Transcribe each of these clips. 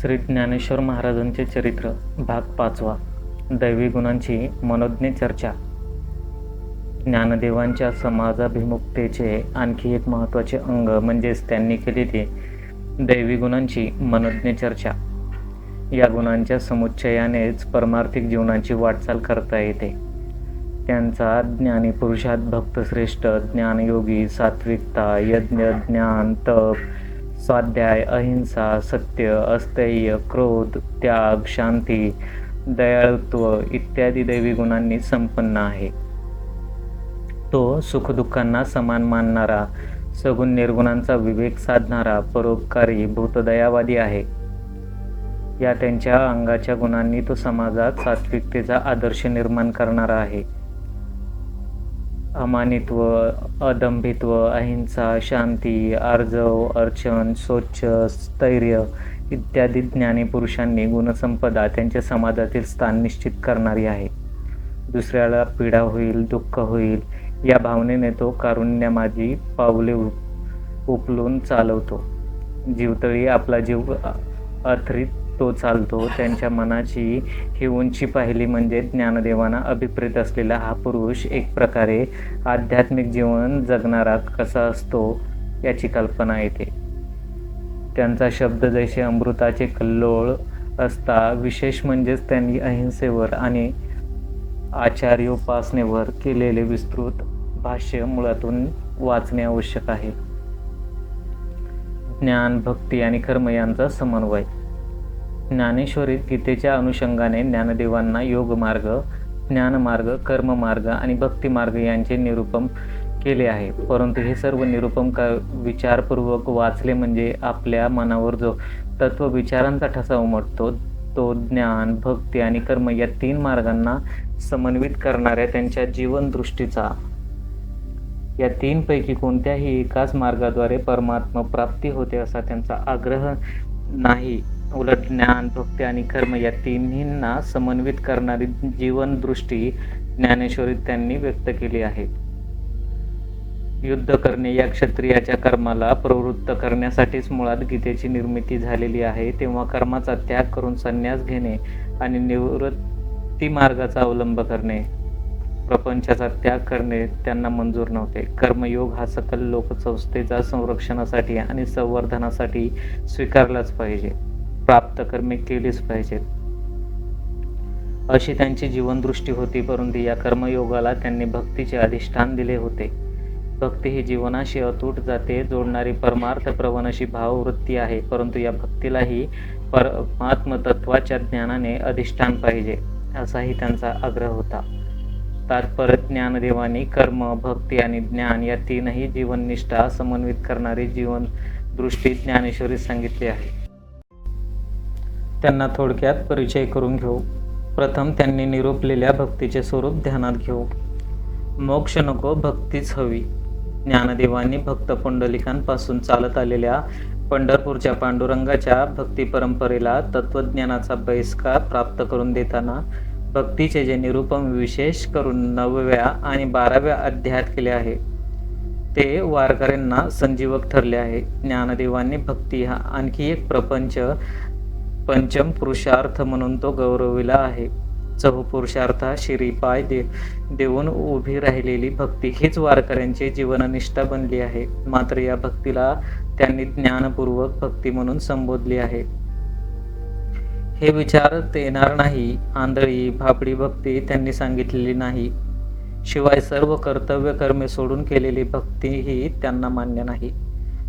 श्री ज्ञानेश्वर महाराजांचे चरित्र भाग पाचवा. दैवी गुणांची मनोज्ञ चर्चा. ज्ञानदेवांच्या समाजाभिमुखतेचे आणखी एक महत्त्वाचे अंग म्हणजेच त्यांनी केलेली दैवी गुणांची मनोज्ञ चर्चा. या गुणांच्या समुच्चयानेच परमार्थिक जीवनाची वाटचाल करता येते. त्यांचा ज्ञानी पुरुषात भक्तश्रेष्ठ ज्ञानयोगी सात्विकता यज्ञ ज्ञान तप स्वाध्याय अहिंसा सत्य अस्थैर्य क्रोध त्याग शांती दयाळुत्व इत्यादी दैवी गुणांनी संपन्न आहे. तो सुखदुःखांना समान मानणारा सगुण निर्गुणांचा विवेक साधणारा परोपकारी भूतदयावादी आहे. या त्यांच्या अंगाच्या गुणांनी तो समाजात सात्विकतेचा आदर्श निर्माण करणारा आहे. अमानित्व अदंभित्व अहिंसा शांती आर्जव अर्चन स्वच्छ स्थैर्य इत्यादी ज्ञानी पुरुषांनी गुणसंपदा त्यांच्या समाजातील स्थान निश्चित करणारी आहे. दुसऱ्याला पीडा होईल दुःख होईल या भावनेने तो कारुण्यामाजी पावले उप- चालवतो. जीवतळी आपला जीव अथरीत तो चालतो. त्यांच्या मनाची ही उंची पाहिली म्हणजे ज्ञानदेवांना अभिप्रेत असलेला हा पुरुष एक प्रकारे आध्यात्मिक जीवन जगणारा कसा असतो याची कल्पना येते. त्यांचा शब्द जैसे अमृताचे कल्लोळ असता विशेष म्हणजेच त्यांनी अहिंसेवर आणि आचार्योपासनेवर केलेले विस्तृत भाष्य मुळातून वाचणे आवश्यक आहे. ज्ञान भक्ती आणि कर्म यांचा समन्वय. ज्ञानेश्वरीत गीतेच्या अनुषंगाने ज्ञानदेवांना योगमार्ग ज्ञानमार्ग कर्ममार्ग आणि भक्तिमार्ग यांचे निरूपण केले आहे. परंतु हे सर्व निरूपण क विचारपूर्वक वाचले म्हणजे आपल्या मनावर जो तत्व विचारांचा ठसा उमटतो तो ज्ञान भक्ती आणि कर्म या तीन मार्गांना समन्वित करणाऱ्या त्यांच्या जीवनदृष्टीचा या तीनपैकी कोणत्याही एकाच मार्गाद्वारे परमात्मा प्राप्ती होते असा त्यांचा आग्रह नाही. उलट ज्ञान भक्ती आणि कर्म या तिन्हींना समन्वित करणारी जीवनदृष्टी ज्ञानेश्वरीत त्यांनी व्यक्त केली आहे. युद्ध करणे या क्षत्रियाच्या कर्माला प्रवृत्त करण्यासाठीच मुळात गीतेची निर्मिती झालेली आहे. तेव्हा कर्माचा त्याग करून संन्यास घेणे आणि निवृत्ती मार्गाचा अवलंब करणे प्रपंचाचा त्याग करणे त्यांना मंजूर नव्हते. कर्मयोग हा सकल लोकसंस्थेचा संरक्षणासाठी आणि संवर्धनासाठी स्वीकारलाच पाहिजे. प्राप्त कर्मे केलीच पाहिजेत. अशी त्यांची जीवनदृष्टी होती परंतु या कर्मयोगाला त्यांनी भक्तीचे अधिष्ठान दिले होते. भक्ती ही जीवनाशी अतूट जाते जोडणारी परमार्थ प्रवण अशी भाववृत्ती आहे परंतु या भक्तीलाही परमात्मतत्वाच्या ज्ञानाने अधिष्ठान पाहिजे असाही त्यांचा आग्रह होता. तात्पर्य ज्ञानदेवानी कर्म भक्ती आणि ज्ञान या तीनही जीवननिष्ठा समन्वित करणारी जीवन दृष्टी ज्ञानेश्वरी सांगितली आहे. त्यांना थोडक्यात परिचय करून घेऊ. प्रथम त्यांनी निरूपलेल्या भक्तीचे स्वरूप ध्यानात घेऊ. मोक्ष नको भक्तीच हवी. ज्ञानदेवांनी भक्त पुंडलिकांपासून चालत आलेल्या पंढरपूरच्या पांडुरंगाच्या भक्ती परंपरेला तत्वज्ञानाचा बहिष्कार प्राप्त करून देताना भक्तीचे जे निरूपम विशेष करून नवव्या आणि बाराव्या अध्यायात केले आहे ते वारकऱ्यांना संजीवक ठरले आहे. ज्ञानदेवांनी भक्ती हा आणखी एक प्रपंच पंचम पुरुषार्थ म्हणून तो गौरविला आहे. चहू पुरुषार्था शिरीपाय दे देऊन उभी राहिलेली भक्ती हीच वारकऱ्यांची जीवननिष्ठा बनली आहे. मात्र या भक्तीला त्यांनी ज्ञानपूर्वक भक्ती म्हणून संबोधली आहे. हे विचारत येणार नाही आंधळी भाबडी भक्ती त्यांनी सांगितलेली नाही. शिवाय सर्व कर्तव्य कर्मे सोडून केलेली भक्ती ही त्यांना मान्य नाही.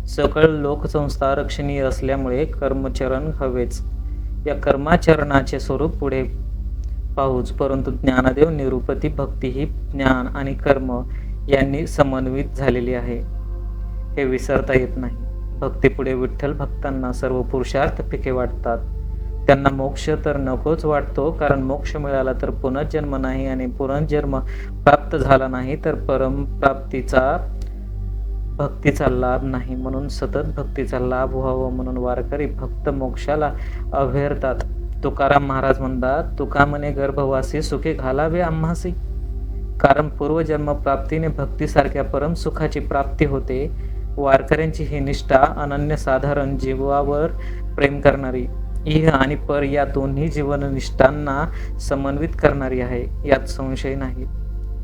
सकळ लोकसंस्था रक्षणीय असल्यामुळे कर्मचरण हवेच. या कर्माचरणाचे स्वरूप पुढे पाहूच. परंतु ज्ञानदेव निरुपती भक्ती ही ज्ञान आणि कर्म यांनी समन्वित झालेली आहे. हे विसरता येत नाही. भक्तीपुढे विठ्ठल भक्तांना सर्व पुरुषार्थ पिके वाटतात. त्यांना मोक्ष तर नकोच वाटतो कारण मोक्ष मिळाला तर पुनर्जन्म नाही आणि पुनर्जन्म प्राप्त झाला नाही तर परमप्राप्तीचा भक्तीचा लाभ नाही म्हणून सतत भक्तीचा लाभ व्हावा म्हणून वारकरी भक्त मोक्षाला अभेरतात तुकाराम महाराज म्हणतात तुका म्हणे गर्भवासी सुखे घालावे आम्हासी. कारण पूर्वजन्म प्राप्तीने भक्तीसारख्या परम सुखाची प्राप्ती होते. वारकऱ्यांची ही निष्ठा अनन्यसाधारण जीवावर प्रेम करणारी इह आणि पर या दोन्ही जीवननिष्ठांना समन्वित करणारी आहे. यात संशय नाही.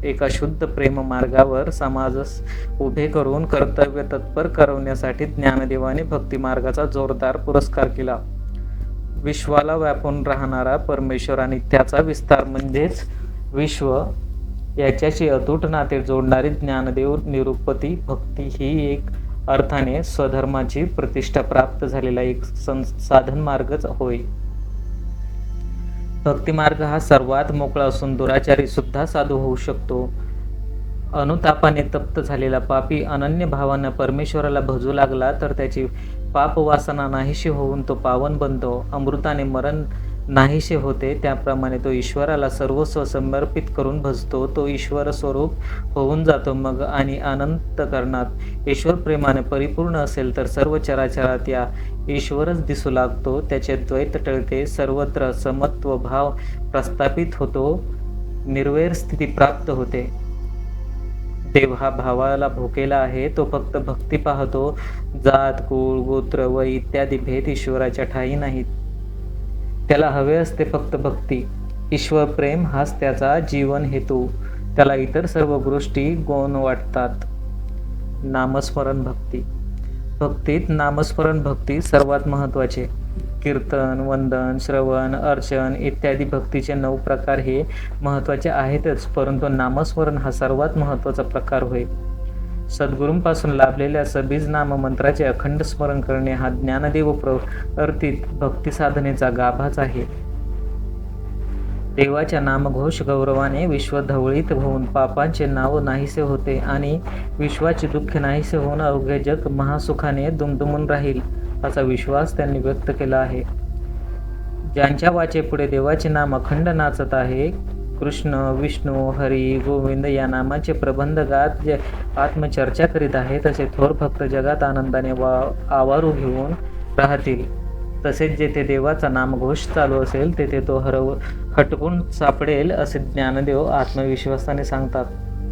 एका शुद्ध प्रेम मार्गावर समाजस उभे करून कर्तव्य तत्पर करवण्यासाठी ज्ञानदेवाने भक्ती मार्गाचा जोरदार पुरस्कार केला. विश्वाला व्यापून राहणारा परमेश्वर आणि त्याचा विस्तार म्हणजेच विश्व याच्याशी अतूट नाते जोडणारी ज्ञानदेव निरुपती भक्ती ही एक अर्थाने स्वधर्माची प्रतिष्ठा प्राप्त झालेला एक सं साधन मार्गच होय. भक्तिमार्ग हा सर्वात मोकळा असून दुराचारी सुद्धा साधू होऊ शकतो. अनुतापाने तप्त झालेला पापी अनन्य भावानं परमेश्वराला भजू लागला तर त्याची पाप वासना नाहीशी होऊन तो पावन बनतो. अमृताने मरण नाहीसे होते त्याप्रमाणे तो ईश्वराला सर्वस्व समर्पित करून भजतो. तो ईश्वर स्वरूप होऊन जातो मग आणि अनंत करणात ईश्वर प्रेमाने परिपूर्ण असेल तर सर्व चराचरात या ईश्वरच दिसू लागतो. त्याचे द्वैत टळते सर्वत्र समत्व भाव प्रस्थापित होतो निर्वैर स्थिती प्राप्त होते. देव हा भावाला भोकेला आहे तो फक्त भक्ती पाहतो. जात कुळ गोत्र व इत्यादी भेद ईश्वराच्या ठाई नाहीत. त्याला हवे असते फक्त भक्ती. ईश्वर प्रेम हाच त्याचा जीवन हेतू. त्याला इतर सर्व गोष्टी गौण वाटतात. नामस्मरण भक्ती. भक्तीत नामस्मरण भक्ती सर्वात महत्त्वाचे. कीर्तन वंदन श्रवण अर्चन इत्यादी भक्तीचे नऊ प्रकार हे महत्त्वाचे आहेतच परंतु नामस्मरण हा सर्वात महत्त्वाचा प्रकार होय. सद्गुरूंपासून लाभलेल्या सबीज नाम मंत्राचे अखंड स्मरण करणे हा ज्ञानदेव प्रवर्तित भक्तिसाधनेचा गाभाच आहे. देवाच्या नामघोष गौरवाने विश्व धवळीत होऊन पापांचे नाव नाहीसे होते आणि विश्वाचे दुःख नाहीसे होऊन अवघे जग महासुखाने दुमदुमून राहील असा विश्वास त्यांनी व्यक्त केला आहे. ज्यांच्या वाचेपुढे देवाचे नाम अखंड नाचत आहे कृष्ण विष्णू हरी गोविंद या नामाचे प्रबंध गात जे आत्मचर्चा करीत आहे तसे थोर भक्त जगात आनंदाने वा आवारू घेऊन राहतील. तसेच जेथे देवाचा नामघोष चालू असेल तेथे तो हरव हटकून सापडेल असे ज्ञानदेव आत्मविश्वासाने सांगतात.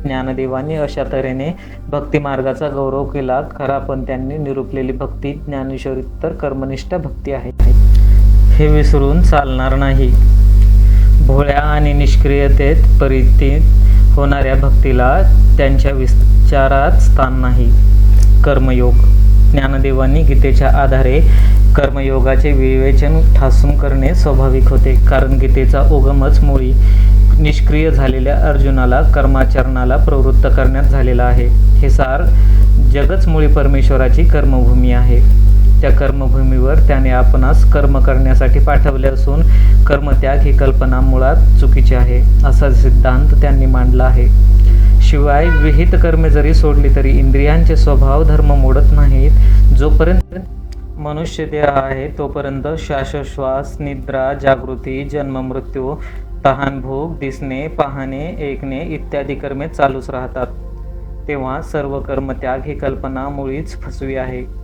ज्ञानदेवांनी अशा तऱ्हेने भक्तिमार्गाचा गौरव केला खरा पण त्यांनी निरूपलेली भक्ती ज्ञानेश्वरी तर कर्मनिष्ठ भक्ती आहे. हे विसरून चालणार नाही. भोळ्या आणि निष्क्रियतेत परितीत होणाऱ्या भक्तीला त्यांच्या विचारात स्थान नाही. कर्मयोग. ज्ञानदेवांनी गीतेच्या आधारे कर्मयोगाचे विवेचन ठासून करणे स्वाभाविक होते. कारण गीतेचा उगमच मुळी निष्क्रिय झालेल्या अर्जुनाला कर्माचरणाला प्रवृत्त करण्यात झालेला आहे. हे सार जगच मुळी परमेश्वराची कर्मभूमी आहे. त्या कर्मभूमीवर त्याने आपणास कर्म करण्यासाठी पाठवले असून कर्मत्याग ही कल्पना मुळात चुकीची आहे असा सिद्धांत त्यांनी मांडला आहे. शिवाय विहित कर्मे जरी सोडली तरी इंद्रियांचे स्वभाव धर्म मोडत नाहीत. जोपर्यंत मनुष्य देह आहे तोपर्यंत श्वासोश्वास निद्रा जागृती जन्म मृत्यू तहान भूक दिसणे पाहणे ऐकणे इत्यादी कर्मे चालूच राहतात. तेव्हा सर्व कर्मत्याग ही कल्पना मुळीच फसवी आहे.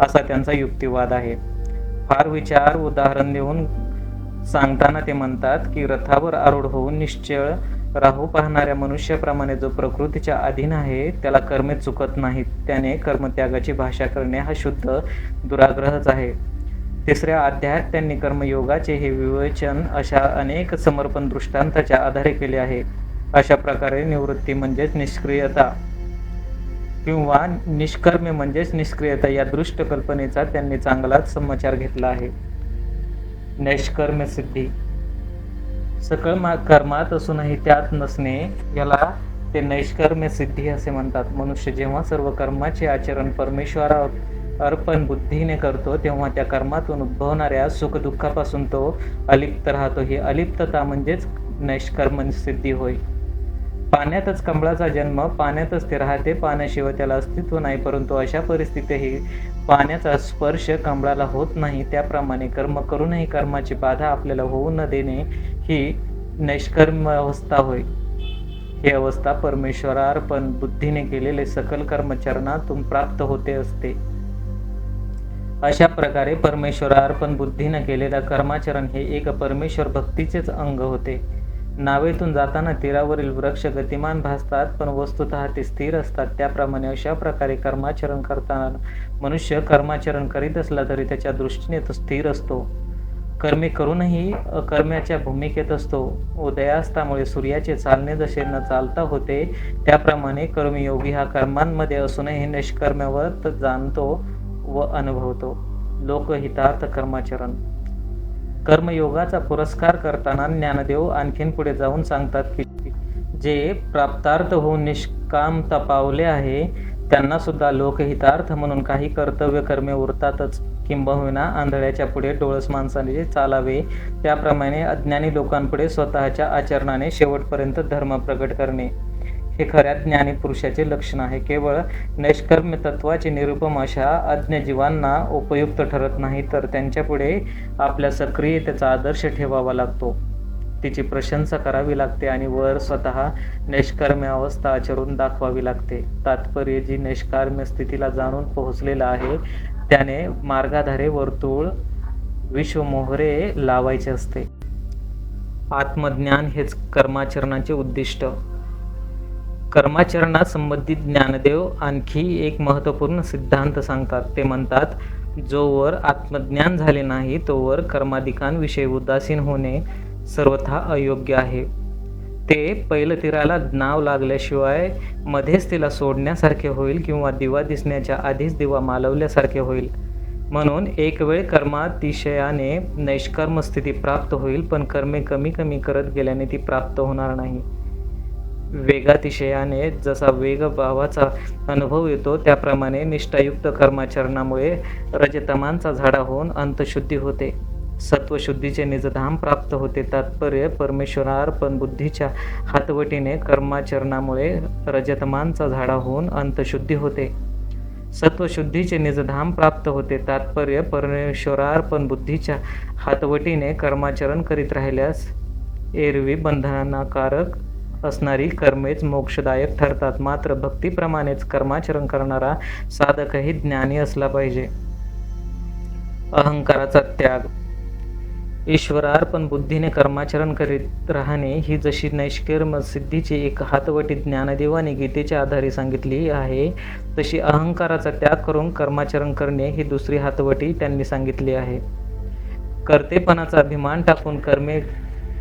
असा त्यांचा युक्तिवाद आहे. फार विचार उदाहरण देऊन सांगताना ते म्हणतात की रथावर आरूढ होऊन निश्चळ राहू पाहणाऱ्या मनुष्याप्रमाणे जो प्रकृतीच्या अधीन आहे त्याला कर्मे चुकत नाहीत. त्याने कर्मत्यागाची भाषा करणे हा शुद्ध दुराग्रहच आहे. तिसऱ्या अध्यायात त्यांनी कर्मयोगाचे हे विवेचन अशा अनेक समर्पण दृष्टांताच्या आधारे केले आहे. अशा प्रकारे निवृत्ती म्हणजेच निष्क्रियता. किंवा निष्कर्मे म्हणजेच निष्क्रियता या दृष्ट कल्पनेचा त्यांनी चांगलाच समाचार घेतला आहे. नैष्कर्म्य सिद्धी सकळ मा कर्मात असूनही त्यात नसणे याला ते नैष्कर्म्य सिद्धी असे म्हणतात. मनुष्य जेव्हा सर्व कर्माचे आचरण परमेश्वरा अर्पण बुद्धीने करतो तेव्हा त्या कर्मातून उद्भवणाऱ्या सुखदुःखापासून तो अलिप्त राहतो. ही अलिप्तता म्हणजेच नैष्कर्म सिद्धी होय. पाण्यातच कमळाचा जन्म पाण्यातच ते राहते पाण्याशिवाय त्याला अस्तित्व नाही परंतु अशा परिस्थितीही पाण्याचा स्पर्श कमळाला होत नाही. त्याप्रमाणे कर्म करूनही कर्माची बाधा आपल्याला होऊ न देणे ही नैष्कर्म अवस्था होय. ही अवस्था परमेश्वरार्पण बुद्धीने केलेले सकल कर्मचरणातून प्राप्त होते असते. अशा प्रकारे परमेश्वरार्पण बुद्धीने केलेलं कर्माचरण हे एक परमेश्वर भक्तीचेच अंग होते. नावेतून जाताना तीरावरील वृक्ष गतिमान भासतात पण वस्तुत ते स्थिर असतात. त्याप्रमाणे अशा प्रकारे कर्माचरण करताना मनुष्य कर्माचरण करीत असला तरी त्याच्या दृष्टीने तो स्थिर असतो. कर्मे करूनही अकर्म्याच्या भूमिकेत असतो. उदयास्तामुळे सूर्याचे चालणे जसे न चालता होते त्याप्रमाणे कर्मयोगी हा कर्मांमध्ये असूनही निष्कर्म्यावर जाणतो व अनुभवतो. लोकहितार्थ कर्माचरण कर्मयोगाचा पुरस्कार करताना ज्ञानदेव आणखीन पुढे जाऊन सांगतात की जे प्राप्तार्थ होऊन निष्काम तपावले आहे त्यांना सुद्धा लोकहितार्थ म्हणून काही कर्तव्य कर्मे उरतातच. किंबहुना आंधळ्याच्या पुढे डोळस माणसाने चालावे त्याप्रमाणे अज्ञानी लोकांपुढे स्वतःच्या आचरणाने शेवटपर्यंत धर्म प्रकट करणे. हे खऱ्या ज्ञानी पुरुषाचे लक्षण आहे. केवळ नैष्कर्म्य तत्वाचे निरूपम अशा अज्ञजीवांना उपयुक्त ठरत नाही तर त्यांच्यापुढे आपल्या सक्रियतेचा आदर्श ठेवावा लागतो. तिची प्रशंसा करावी लागते आणि वर स्वतः नैष्कर्म्य अवस्था आचरून दाखवावी लागते. तात्पर्य जी निष्कर्म्य स्थितीला जाणून पोहोचलेला आहे त्याने मार्गाधारे वर्तुळ विश्वमोहरे लावायचे असते. आत्मज्ञान हेच कर्माचरणाचे उद्दिष्ट. कर्माचरणा संबंधित ज्ञानदेव आणखी एक महत्त्वपूर्ण सिद्धांत सांगतात. ते म्हणतात जोवर आत्मज्ञान झाले नाही तोवर कर्माधिकांविषयी उदासीन होणे सर्वथा अयोग्य आहे. ते पैलतीराला नाव लागल्याशिवाय मध्येच तिला सोडण्यासारखे होईल किंवा दिवा दिसण्याच्या आधीच दिवा मालवल्यासारखे होईल. म्हणून एक वेळ कर्मातिशयाने नैष्कर्म स्थिती प्राप्त होईल पण कर्मे कमी कमी करत गेल्याने ती प्राप्त होणार नाही. वेगातिशयाने जसा वेग भावाचा अनुभव येतो त्याप्रमाणे निष्ठायुक्त कर्माचरणामुळे रजतमांचा झाडा होऊन अंतशुद्धी होते. सत्वशुद्धीचे निजधाम प्राप्त होते. तात्पर्य परमेश्वरार्पण बुद्धीच्या हातवटीने कर्माचरणामुळे रजतमांचा झाडा होऊन अंतशुद्धी होते. सत्वशुद्धीचे निजधाम प्राप्त होते. तात्पर्य परमेश्वरार्पण बुद्धीच्या हातवटीने कर्माचरण करीत राहिल्यास एरवी बंधनाकारक असणारी कर्मेच मोक्षदायक ठरतात. मात्र भक्तीप्रमाणेच कर्माचरण करणारा साधकही ज्ञानी असला पाहिजे. अहंकाराचा त्याग. ईश्वरार्पण बुद्धीने कर्माचरण करीत राहणे ही जशी नैष्कर्म सिद्धीची एक हातवटी ज्ञानदेवाने गीतेच्या आधारे सांगितली आहे तशी अहंकाराचा त्याग करून कर्माचरण करणे ही दुसरी हातवटी त्यांनी सांगितली आहे. कर्तेपणाचा अभिमान टाकून कर्मे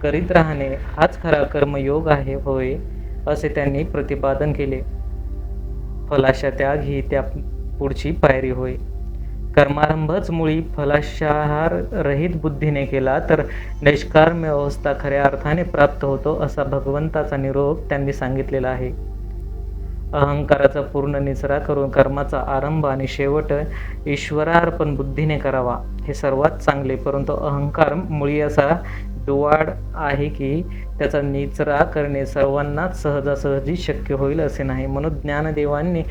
करीत राहणे हाच खरा कर्मयोग आहे होय असे त्यांनी प्रतिपादन केले. फलाशा त्याग ही त्या पुढची पायरी होय. कर्मारंभच मुळी फलाशाहार रहित बुद्धीने केला तर नैष्कार्म्य अवस्था खऱ्या अर्थाने प्राप्त होतो असा भगवंताचा निरोप त्यांनी सांगितलेला आहे. अहंकाराचा पूर्ण निचरा करून कर्माचा आरंभ आणि शेवट ईश्वरार्पण बुद्धीने करावा हे सर्वात चांगले परंतु अहंकार मुळी असा दुवाड आहे की त्याचा निचरा करणे सर्वांनाच सहजासहजी शक्य होईल असे नाही. म्हणून ज्ञानदेवांनी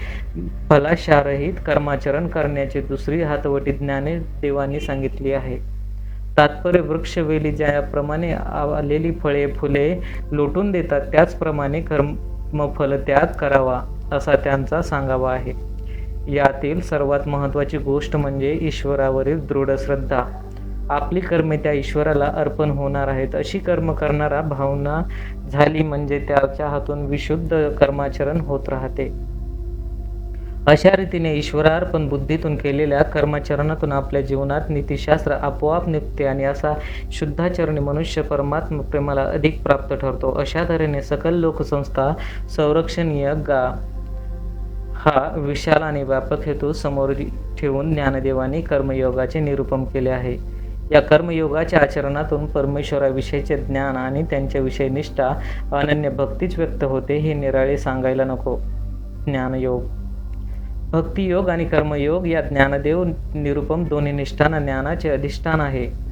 फलाशारहित कर्माचरण करण्याची दुसरी हातवटी ज्ञानदेवांनी सांगितली आहे. तात्पर्य वृक्षवेली ज्याप्रमाणे आलेली फळे फुले लुटून देतात त्याचप्रमाणे कर्मफल त्याग करावा असा त्यांचा सांगावा आहे. यातील सर्वात महत्त्वाची गोष्ट म्हणजे ईश्वरावरील दृढ श्रद्धा. आपली कर्मे त्या ईश्वराला अर्पण होणार आहेत. अशी कर्म करणारा भावना झाली म्हणजे त्याच्या हातून विशुद्ध कर्माचरण होत राहते. अशा रीतीने ईश्वरार्पण बुद्धीतून केलेल्या कर्माचरणातून आपल्या जीवनात नीतिशास्त्र आपोआप निघते आणि असा शुद्धाचरणी मनुष्य परमात्म प्रेमाला अधिक प्राप्त ठरतो. अशा तऱ्हेने सकल लोकसंस्था संरक्षणीय गा हा विशाल आणि व्यापक हेतू समोर ठेवून ज्ञानदेवाने कर्मयोगाचे निरूपण केले आहे. या कर्मयोगाच्या आचरणातून परमेश्वराविषयीचे ज्ञान आणि त्यांच्याविषयी निष्ठा अनन्य भक्तीच व्यक्त होते हे निराळे सांगायला नको. ज्ञानयोग. भक्तियोग आणि कर्मयोग या ज्ञानदेव निरुपम दोन्ही निष्ठाना ज्ञानाचे अधिष्ठान आहे.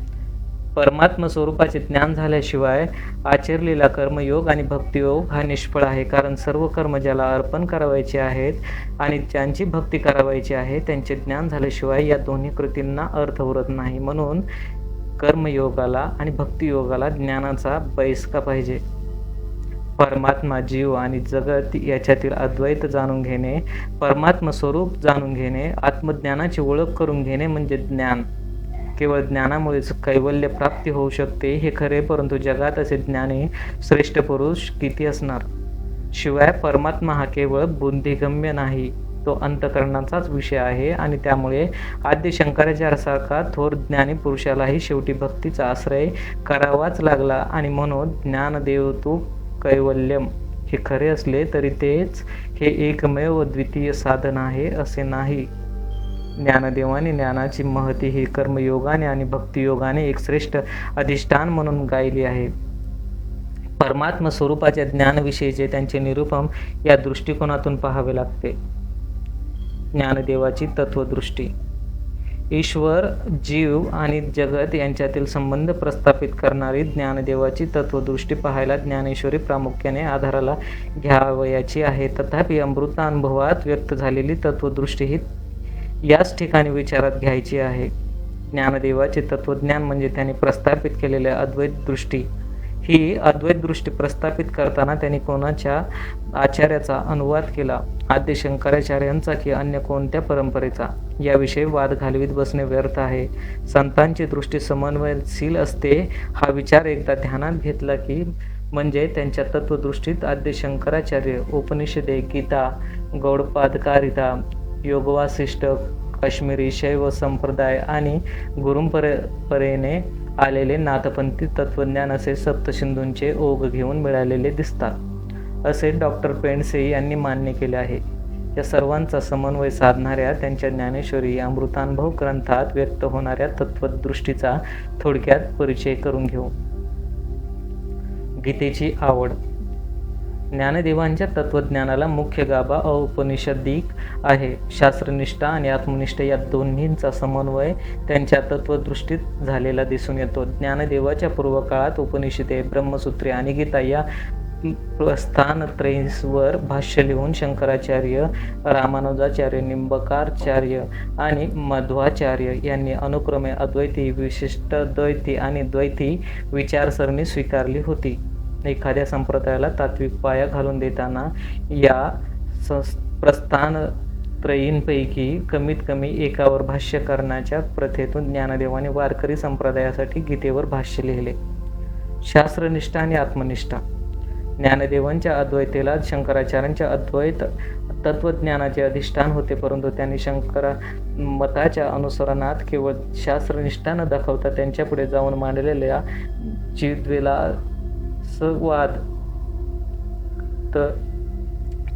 परमात्म स्वरूपाचे ज्ञान झाल्याशिवाय आचरलेला कर्मयोग आणि भक्तियोग हा निष्फळ आहे. कारण सर्व कर्म ज्याला अर्पण करावायचे आहेत आणि ज्यांची भक्ती करावायची आहे त्यांचे ज्ञान झाल्याशिवाय या दोन्ही कृतींना अर्थ उरत नाही. म्हणून कर्मयोगाला आणि भक्तियोगाला ज्ञानाचा बैसका पाहिजे? परमात्मा जीव आणि जगत याच्यातील अद्वैत जाणून घेणे परमात्म स्वरूप जाणून घेणे आत्मज्ञानाची ओळख करून घेणे म्हणजे ज्ञान. केवळ ज्ञानामुळेच कैवल्य प्राप्ती होऊ शकते हे खरे परंतु जगात असे ज्ञानी श्रेष्ठ पुरुष किती असणार? शिवाय परमात्मा हा केवळ बुद्धिगम्य नाही तो अंतकरणाचाच विषय आहे आणि त्यामुळे आद्य शंकराचार्यासारखा थोर ज्ञानी पुरुषालाही शेवटी भक्तीचा आश्रय करावाच लागला आणि म्हणून ज्ञानदेव तू कैवल्यम. हे खरे असले तरी तेच हे एकमेव द्वितीय साधन आहे असे नाही. ज्ञानदेवाने ज्ञानाची महती ही कर्मयोगाने आणि भक्तियोगाने एक श्रेष्ठ अधिष्ठान म्हणून गायली आहे. परमात्म स्वरूपाच्या ज्ञानविषयीचे त्यांचे निरूपम या दृष्टिकोनातून पाहावे लागते. ज्ञानदेवाची तत्वदृष्टी. ईश्वर जीव आणि जगत यांच्यातील संबंध प्रस्थापित करणारी ज्ञानदेवाची तत्वदृष्टी पाहायला ज्ञानेश्वरी प्रामुख्याने आधाराला घ्यावयाची आहे. तथापि अमृतानुभवात व्यक्त झालेली तत्वदृष्टी ही याच ठिकाणी विचारात घ्यायची आहे. ज्ञानदेवाचे तत्वज्ञान म्हणजे त्यांनी प्रस्थापित केलेल्या अद्वैत दृष्टी. ही अद्वैत दृष्टी प्रस्थापित करताना त्यांनी कोणाच्या आचार्याचा अनुवाद केला? आद्य शंकराचार्यांचा की अन्य कोणत्या परंपरेचा? याविषयी वाद घालवीत बसणे व्यर्थ आहे. संतांची दृष्टी समन्वयशील असते हा विचार एकदा ध्यानात घेतला की म्हणजे त्यांच्या तत्वदृष्टीत आद्य शंकराचार्य उपनिषदे गीता गौडपादकारिता योगवासिष्ठ काश्मीरी शैव संप्रदाय आणि गुरुपरेने आलेले नाथपंथी तत्वज्ञान असे सप्तसिंधूंचे ओघ घेऊन मिळालेले दिसतात असे डॉक्टर पेंडसे यांनी मान्य केले आहे. या सर्वांचा समन्वय साधणाऱ्या त्यांच्या ज्ञानेश्वरी या अमृतानुभव ग्रंथात व्यक्त होणाऱ्या तत्वदृष्टीचा थोडक्यात परिचय करून घेऊ. गीतेची आवड ज्ञानदेवांच्या तत्वज्ञानाला मुख्य गाभा औपनिषदिक आहे. शास्त्रनिष्ठा आणि आत्मनिष्ठ या दोन्हींचा समन्वय त्यांच्या तत्वदृष्टीत झालेला दिसून येतो. ज्ञानदेवाच्या पूर्वकाळात उपनिषदे ब्रह्मसूत्रे आणि गीता या प्रस्थानत्रयींवर भाष्य लिहून शंकराचार्य रामानुजाचार्य निंबकाचार्य आणि मध्वाचार्य यांनी अनुक्रमे अद्वैती विशिष्ट द्वैती आणि द्वैती विचारसरणी स्वीकारली होती. एखाद्या संप्रदायाला तात्विक पाया घालून देताना या प्रस्थान प्रस्थानत्रयींपैकी कमीत कमी एकावर भाष्य करण्याच्या प्रथेतून ज्ञानदेवाने वारकरी संप्रदायासाठी गीतेवर भाष्य लिहिले. शास्त्रनिष्ठा आणि आत्मनिष्ठा. ज्ञानदेवांच्या अद्वैतेला शंकराचार्यांच्या अद्वैत तत्वज्ञानाचे अधिष्ठान होते परंतु त्यांनी शंकरा मताच्या अनुसरणात केवळ शास्त्रनिष्ठा न दाखवता त्यांच्यापुढे जाऊन मांडलेल्या चिद्वेला संवाद तर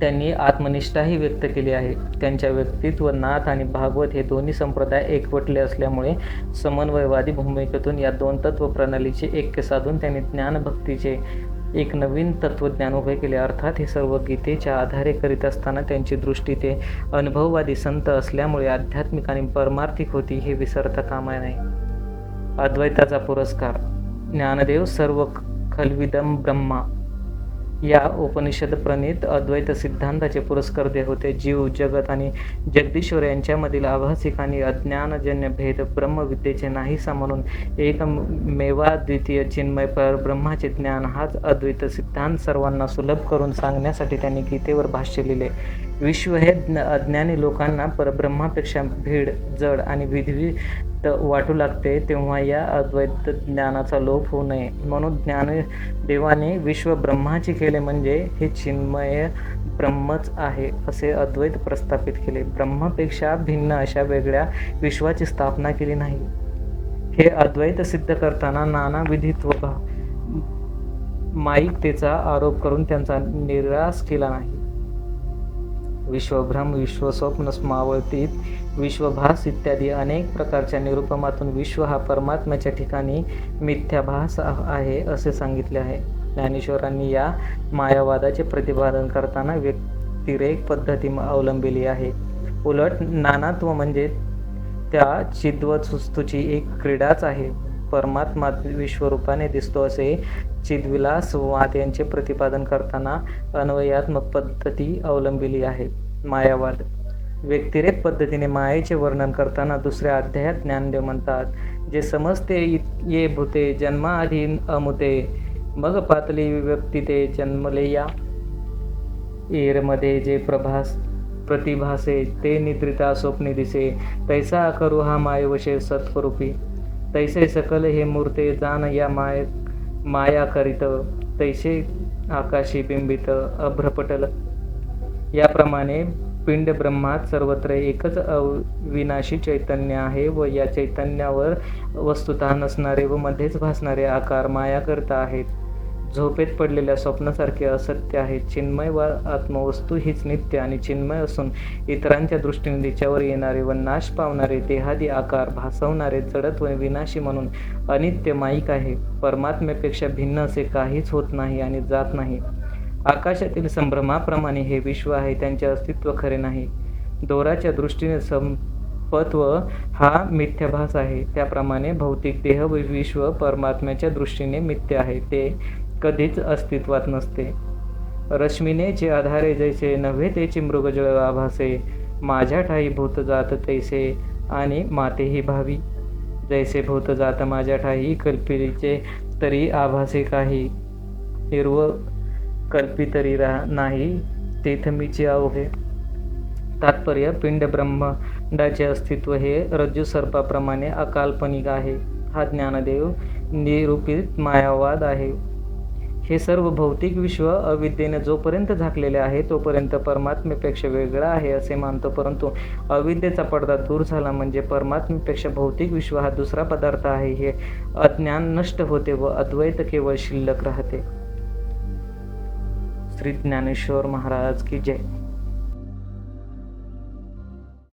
त्यांनी आत्मनिष्ठाही व्यक्त केली आहे. त्यांच्या व्यक्तित्व नाथ आणि भागवत हे दोन्ही संप्रदाय एकवटले असल्यामुळे समन्वयवादी भूमिकेतून या दोन तत्व प्रणालीचे ऐक्य साधून त्यांनी ज्ञानभक्तीचे एक नवीन तत्वज्ञान उभे केले. अर्थात हे सर्व गीतेच्या आधारे करीत असताना त्यांची दृष्टी ते अनुभववादी संत असल्यामुळे आध्यात्मिक आणि परमार्थिक होती हे विसरता कामा नाही अद्वैताचा पुरस्कार. ज्ञानदेव सर्व खलविदम ब्रह्मा. या उपनिषद प्रणित अद्वैत सिद्धांताचे पुरस्कर्ते होते. जीव जगत आणि जगदीश्वर यांच्यामधील आभासिक आणि अज्ञानजन्य भेद ब्रह्मविद्येचे नाहीसा म्हणून एक मेवाद्वितीय चिन्मय परब्रह्माचे ज्ञान हाच अद्वैत सिद्धांत सर्वांना सुलभ करून सांगण्यासाठी त्यांनी गीतेवर भाष्य लिहिले. विश्व हे अज्ञानी लोकांना परब्रह्मापेक्षा भीड जड आणि विधवी वाटू लागते तेव्हा या अद्वैत ज्ञानाचा लोप होऊ नये. म्हणून ज्ञान देवाने विश्व ब्रह्माचे केले म्हणजे हे चिन्मय ब्रह्मच आहे असे अद्वैत प्रस्थापित केले. ब्रह्मापेक्षा भिन्न अशा वेगळ्या विश्वाची स्थापना केली नाही. हे अद्वैत सिद्ध करताना नाना विधित्व माईकतेचा आरोप करून त्यांचा निराश केला नाही. विश्वभ्रम विश्वस्वप्न स्मावतीत विश्वभास इत्यादी अनेक प्रकारच्या निरुपमातून विश्व हा परमात्म्याच्या ठिकाणी मिथ्याभास आहे असे सांगितले आहे. ज्ञानेश्वरांनी या मायावादाचे प्रतिपादन करताना व्यक्तिरेक पद्धती अवलंबिली आहे. उलट नानात्व म्हणजे त्या चिद्वस्तूची एक क्रीडाच आहे. परमात्मा विश्वरूपाने दिसतो असे चिद्विलासवाद यांचे प्रतिपादन करताना अन्वयात्मक पद्धती अवलंबिली आहे. मायावाद. व्यक्तिरेक पद्धतीने मायेचे वर्णन करताना दुसऱ्या अध्यायात ज्ञानदेव म्हणतात जे समजते ये भूते जन्माआधी अमुते मग पातली व्यक्ती ते जन्मले या एरमध्ये जे प्रभास प्रतिभासे ते निद्रिता स्वप्ने दिसे तैसा करू हा मायवशे सत्वरूपी तैसे सकल हे मूर्ते जाण या माय माया करीत तैसे आकाशी बिंबित अभ्रपटल. याप्रमाणे पिंड ब्रह्मात सर्वत्र एकच अविनाशी चैतन्य आहे व या चैतन्यावर वस्तुत नसणारे व मध्येच भासणारे आकार माया करता आहेत. झोपेत पडलेल्या स्वप्नासारखे असत्य आहे. चिन्मय व आत्मवस्तू हीच नित्य आणि चिन्मय असून इतरांच्या दृष्टीने तिच्यावर येणारे व नाश पावणारे देहादी आकार भासवणारे जडत्व विनाशी म्हणून अनित्य माईक आहे. परमात्म्यापेक्षा भिन्न असे काहीच होत नाही आणि जात नाही. आकाशातील संभ्रमाप्रमाणे हे विश्व आहे त्यांचे अस्तित्व खरे नाही. दोराच्या दृष्टीने संपत्व हा मिथ्याभास आहे. त्याप्रमाणे भौतिक देह व विश्व परमात्म्याच्या दृष्टीने मिथ्य आहे. ते कधीच अस्तित्वात नसते. रश्मीने जे आधारे जैसे नव्हे तेची मृगजळ आभासे माझ्या ठाई भूत जात तैसे आणि मातेही भावी. जैसे भूत जात माझ्या ठाई कल्पिरीचे तरी आभासे काही. हिरव कल्पितरी रा नाही तेथमीचे अवघे तात्पर्य पिंड ब्रह्मांडाचे अस्तित्व हे रज्जू सर्पाप्रमाणे अकाल्पनिक आहे. हा ज्ञानदेव निरूपित मायावाद आहे. हे सर्व भौतिक विश्व अविद्येने जोपर्यंत झाकलेले आहे तोपर्यंत परमात्मेपेक्षा वेगळा आहे असे मानतो. परंतु अविद्येचा पडदा दूर झाला म्हणजे परमात्मेपेक्षा भौतिक विश्व हा दुसरा पदार्थ आहे. हे अज्ञान नष्ट होते व अद्वैत केवळ शिल्लक राहते. श्री ज्ञानेश्वर महाराज की जय.